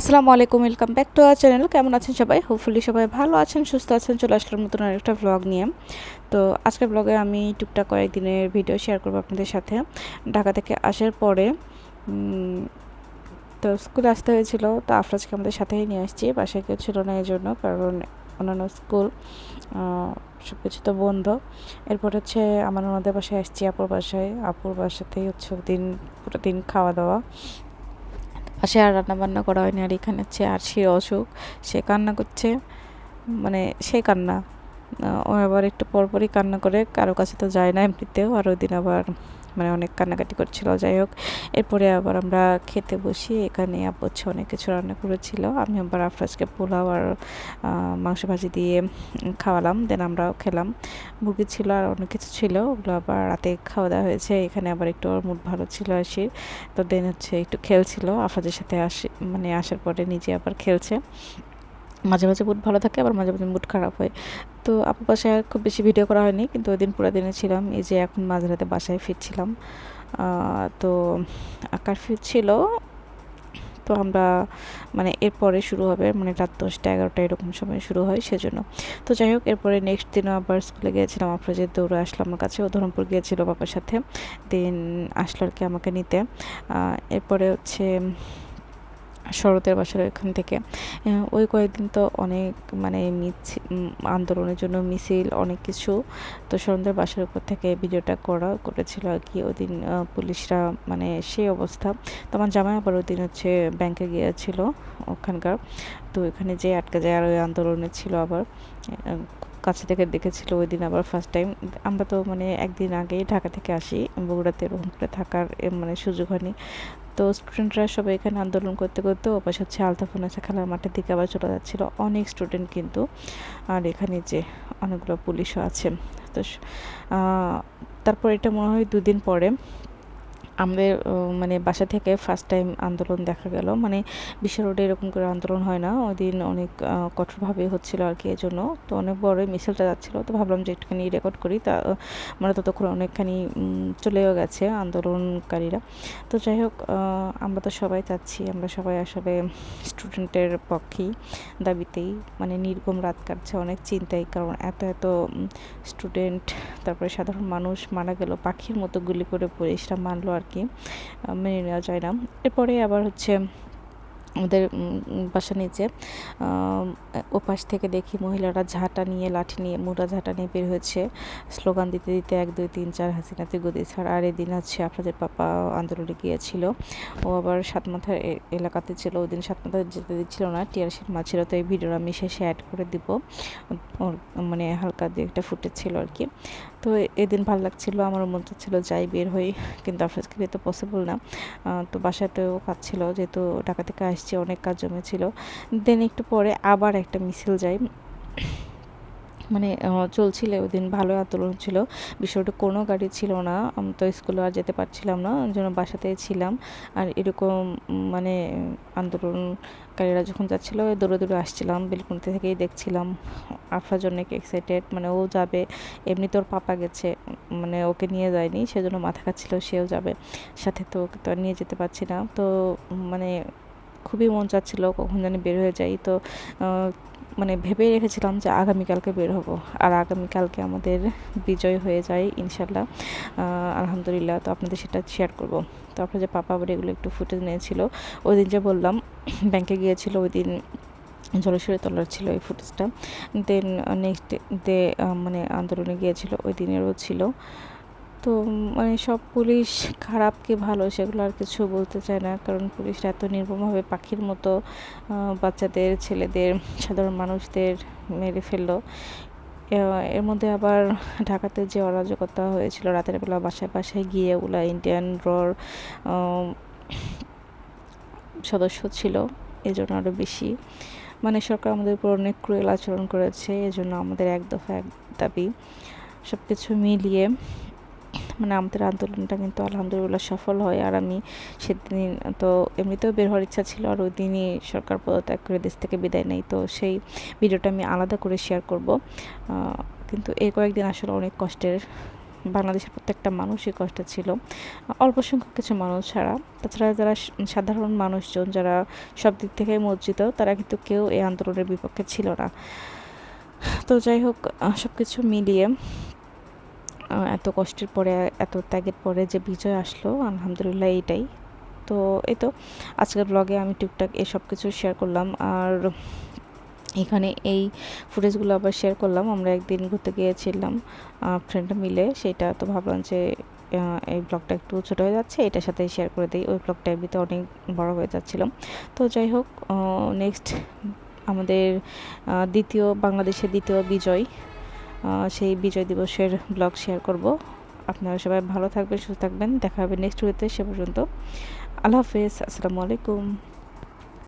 আসসালামু আলাইকুম welcome back to our channel কেমন আছেন সবাই? হোপফুলি সবাই ভালো আছেন, সুস্থ আছেন। চলে আসলাম নতুন আরেকটা ব্লগ নিয়ে। তো আজকের ব্লগে আমি টুকটাক কয়েকদিনের ভিডিও শেয়ার করব আপনাদের সাথে। ঢাকা থেকে আসার পরে তো স্কুলে আসতে হয়েছিল, তো আফরাজকে আমাদের সাথেই নিয়ে আসছি। বাসায় কেউ ছিল না এই জন্য কারণ অন্যান্য স্কুল সব কিছু তো বন্ধ। এরপর হচ্ছে আমার ওনাদের বাসায় আসছি, আপুর বাসায়। আপুর বাসাতেই হচ্ছে দিন, পুরো দিন খাওয়া দাওয়া। পাশে আর রান্নাবান্না করা হয়নি, আর এখানে হচ্ছে আর সে অসুখ সে কান্না করছে। মানে সে কান্না। ও আবার একটু পরপরই কান্না করে, কারও কাছে তো যায় না এমনিতেও, আর ওই দিন আবার মানে অনেক কান্নাকাটি করছিল, যাই হোক। এরপরে আবার আমরা খেতে বসি, এখানে আব্বু অনেক কিছু রান্না করেছিল। আমি আবার আফরাজকে পোলাও আর মাংস ভাজি দিয়ে খাওয়ালাম, দেন আমরাও খেলাম। মুরগি ছিল আর অনেক কিছু ছিল, ওগুলো আবার রাতে খাওয়া দাওয়া হয়েছে, এখানে আবার একটু ওর মুড ভালো ছিল আসির তো দেন হচ্ছে একটু খেলছিল, আফরাজের সাথে আসি মানে আসার পরে নিজে আবার খেলছে। মাঝে মাঝে মুড ভালো থাকে, আবার মাঝে মাঝে মুড খারাপ হয়। তো আপু বাসায় খুব বেশি ভিডিও করা হয়নি, কিন্তু ওই দিন পুরো দিনে ছিলাম, এই যে এখন মাঝরাতে বাসায় ফিরছিলাম। তো কারফিউ ছিল তো আমরা মানে এরপরে শুরু হবে মানে রাত দশটা, এগারোটা এরকম সময় শুরু হয় সেজন্য। তো যাই হোক, এরপরে নেক্সট দিনও আবার স্কুলে গিয়েছিলাম যে দৌড়ে আসলো আমার কাছে, ও ধরমপুর গিয়েছিল বাবার সাথে। দিন আসলো আর কি আমাকে নিতে। এরপরে হচ্ছে শরতের বাসার ওইখান থেকে। ওই কয়েকদিন তো অনেক মানে মিছিল আন্দোলনের জন্য মিছিল, অনেক কিছু। তো শরতের বাসার উপর থেকে ভিডিওটা করা, করেছিল আর কি। ওই দিন পুলিশরা মানে সেই অবস্থা। তো আমার জামাই আবার ওই দিন হচ্ছে ব্যাংকে গিয়েছিল ওখানকার। তো এখানে যে আটকে যায় আর ওই আন্দোলনে ছিল আবার। কাছে থেকে দেখেছিল ওই দিন আবার ফার্স্ট টাইম আমরা তো মানে একদিন আগেই ঢাকা থেকে আসি, বগুড়াতে করে থাকার মানে সুযোগ হয়নি। তো স্টুডেন্টরা সবাই এখানে আন্দোলন করতে করতে ওপাশে হচ্ছে আলতাফোনাসা খেলার মাঠের দিকে আবার চলে যাচ্ছিল। অনেক স্টুডেন্ট কিন্তু আর এখানে যে অনেকগুলো পুলিশও আছে। তো তারপর এটা মনে হয় দুদিন পরে আমাদের মানে বাসা থেকে ফার্স্ট টাইম আন্দোলন দেখা গেল। মানে বিশ্ব রোডে এরকম করে আন্দোলন হয় না। ওই দিন অনেক কঠোরভাবে হচ্ছিল আর কি এই জন্য তো অনেক বড় মিছিলটা যাচ্ছিল। তো ভাবলাম যে একটুখানি রেকর্ড করি। তা মানে ততক্ষণ অনেকখানি চলেও গেছে আন্দোলনকারীরা। তো যাই হোক আমরা তো সবাই চাচ্ছি। আমরা সবাই আসলে স্টুডেন্টের পক্ষেই দাবিতেই। মানে নির্গম রাত কাটছে অনেক চিন্তাই। কারণ এত এত স্টুডেন্ট তারপরে সাধারণ মানুষ মারা গেল। পাখির মতো গুলি করে পুলিশরা মানলো আর কি মেনে নেওয়া যায় না। এরপরে আবার হচ্ছে আমাদের বাসা নিচে ওপাশ থেকে দেখি মহিলারা ঝাঁটা নিয়ে, লাঠি নিয়ে, মোটা ঝাঁটা নিয়ে বের হয়েছে। স্লোগান দিতে দিতে এক, দুই, তিন, চার হাসিনাতে গদি ছাড়। আর এদিন হচ্ছে আপনাদের পাপা আন্দোলনে গিয়েছিল। ও আবার সাত মাথার এলাকাতে ছিল। ওই দিন সাত মাথা যেতে দিচ্ছিল না। টিয়ারশির মা ছিল, তো এই ভিডিওটা আমি শেষে অ্যাড করে দিব। ওর মানে হালকা দিয়ে একটা ফুটেজ ছিল আর কি। তো এদিন ভালো লাগছিল আমার মন ছিল যাই বের হই, কিন্তু আফরাজকে তো পসিবল না। তো বাসাতেও কাজ ছিল, যেহেতু ঢাকা থেকে আসছে অনেক কাজ জমেছিল। দেন একটু পরে আবার একটা মিছিল যায়। মানে চলছিল ওই দিন ভালো আন্দোলন ছিল। বিষয়টা কোনো গাড়ি ছিল না। আমি তো স্কুলে আর যেতে পারছিলাম না, ওই জন্য বাসাতেই ছিলাম। আর এরকম মানে আন্দোলনকারীরা যখন যাচ্ছিল দৌড়ে দৌড়ে আসছিলাম, বেলকুনিতে থেকেই দেখছিলাম। আফরাজ অনেক এক্সাইটেড মানে ও যাবে, এমনি তোর পাপা গেছে মানে ওকে নিয়ে যায়নি, সেজন্য মাথা খাচ্ছিল, সেও যাবে। সাথে তো ওকে তো নিয়ে যেতে পারছি না। তো মানে খুবই মন চাচ্ছিল কখন জানি বের হয়ে যাই। তো মানে ভেবে রেখেছিলাম যে আগামীকালকে বের হব। আর আগামীকালকে আমাদের বিজয় হয়ে যায় ইনশাল্লাহ আলহামদুলিল্লাহ তো আপনাদের সেটা শেয়ার করব। তো আপনার যে পাপা আবার এগুলো একটু ফুটেজ নিয়েছিল, ওই দিন যে বললাম ব্যাংকে গিয়েছিল, ওই দিন জলেশ্বরী তলার ছিল এই ফুটেজটা দেন নেক্সট ডে মানে আন্দোলনে গিয়েছিল, ওই দিনেরও ছিল। তো মানে সব পুলিশ খারাপ কি ভালো সেগুলো আর কিছু বলতে চায় না। কারণ পুলিশরা এত নির্মমভাবে পাখির মতো বাচ্চাদের, ছেলেদের, সাধারণ মানুষদের মেরে ফেলল। এর মধ্যে আবার ঢাকাতে যে অরাজকতা হয়েছিল, রাতের বেলা বাসায় বাসায় গিয়ে ওগুলা ইন্ডিয়ান রর সদস্য ছিল এই জন্য আরও বেশি। মানে সরকার আমাদের উপর অনেক ক্রুয়েল আচরণ করেছে, এজন্য আমাদের এক দফা এক দাবি। সব কিছু মিলিয়ে মানে আমাদের আন্দোলনটা কিন্তু আলহামদুলিল্লাহ সফল হয়। আর আমি সেদিন তো এমনিতেও বের হওয়ার ইচ্ছা ছিল, আর ওই দিনই সরকার পদত্যাগ করে দেশ থেকে বিদায় নেই। তো সেই ভিডিওটা আমি আলাদা করে শেয়ার করব। কিন্তু এই কয়েকদিন আসলে অনেক কষ্টের, বাংলাদেশের প্রত্যেকটা মানুষই কষ্টে ছিল। অল্প সংখ্যক কিছু মানুষ ছাড়া। তাছাড়া যারা সাধারণ মানুষজন যারা সব দিক থেকে মজ্জিত, তারা কিন্তু কেউ এই আন্দোলনের বিপক্ষে ছিল না। তো যাই হোক সব কিছু মিলিয়ে এত কষ্টের পরে, এত ত্যাগের পরে যে বিজয় আসলো, আলহামদুলিল্লাহ এইটাই। তো এই তো আজকের ব্লগে আমি টুকটাক এসব কিছু শেয়ার করলাম। আর এখানে এই ফুটেজগুলো আবার শেয়ার করলাম। আমরা একদিন ঘুরতে গিয়েছিলাম ফ্রেন্ড মিলে। সেটা তো ভাবলাম যে এই ব্লগটা একটু ছোটো হয়ে যাচ্ছে, এটার সাথে শেয়ার করে দিই। ওই ব্লগটা এমনিতে অনেক বড় হয়ে যাচ্ছিল। তো যাই হোক নেক্সট আমাদের দ্বিতীয়, বাংলাদেশের দ্বিতীয় বিজয়। সেই বিজয় দিবসের ব্লগ শেয়ার করব। আপনারা সবাই ভালো থাকবেন, সুস্থ থাকবেন। দেখা হবে নেক্সট উইতে সে পর্যন্ত। আল্লাহ হাফেজ, আসসালামু আলাইকুম।